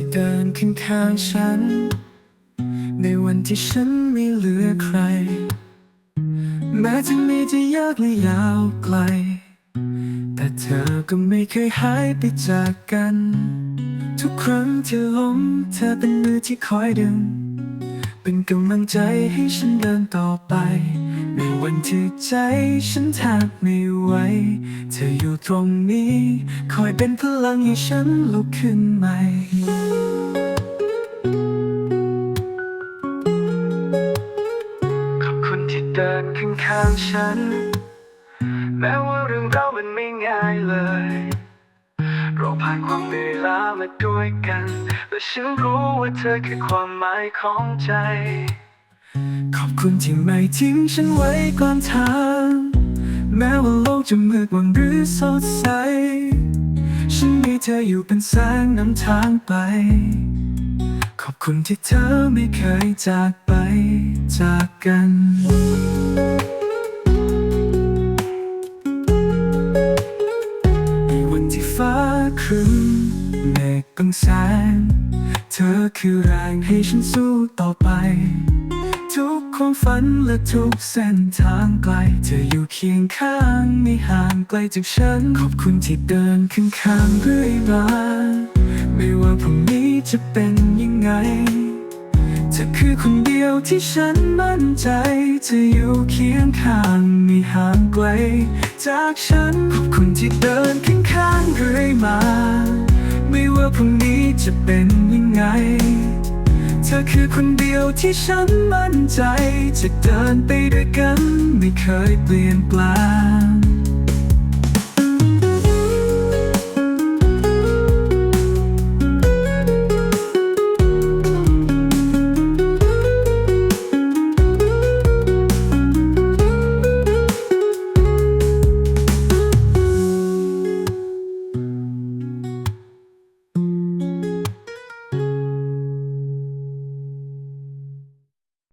ที่เดินข้างฉัน ในวันที่ฉันไม่เหลือใคร แม้จะมีจะยากและยาวไกล แต่เธอก็ไม่เคยหายไปจากกัน ทุกครั้งที่ล้มเธอเป็นมือที่คอยดึง เป็นกำลังใจให้ฉันเดินต่อไป ในวันที่ใจฉันแทบไม่ไหวเธออยู่ตรงนี้ คอยเป็นพลังให้ฉันลุกขึ้นใหม่ เดินข้างๆฉัน แม้ว่าเรื่องเรามันไม่ง่ายเลย เราผ่านความเหนื่อยล้ามาด้วยกัน และฉันรู้ว่าเธอคือความหมายของใจ ขอบคุณที่ไม่ทิ้งฉันไว้กลางทางแม้ว่าโลกจะมืดมนหรือสดใส ฉันมีเธออยู่เป็นแสงนำทางไป อบคุณที่เธอไม่เคยจากไปจากกันในวันที่ฟ้าครึ้มเมฆบังแสง เธอคือแรงให้ฉันสู้ต่อไป ทุกความฝันและทุกเส้นทางไกล เธออยู่เคียงข้างไม่ห่างไกลจากฉัน ขอบคุณที่เดินข้างข้างเรื่อยมา ไม่ว่าพรุ่งนี้จะเป็นยังไง เธอคือคนเดียวที่ฉันมั่นใจ จะอยู่เคียงข้างไม่ห่างไกล จากฉันขอบคุณที่เดินข้างข้างๆเรื่อยมา ไม่ว่าพรุ่งนี้จะเป็นยังไง เธอคือคนเดียวที่ฉันมั่นใจ จะเดินไปด้วยกันไม่เคยเปลี่ยนแปลง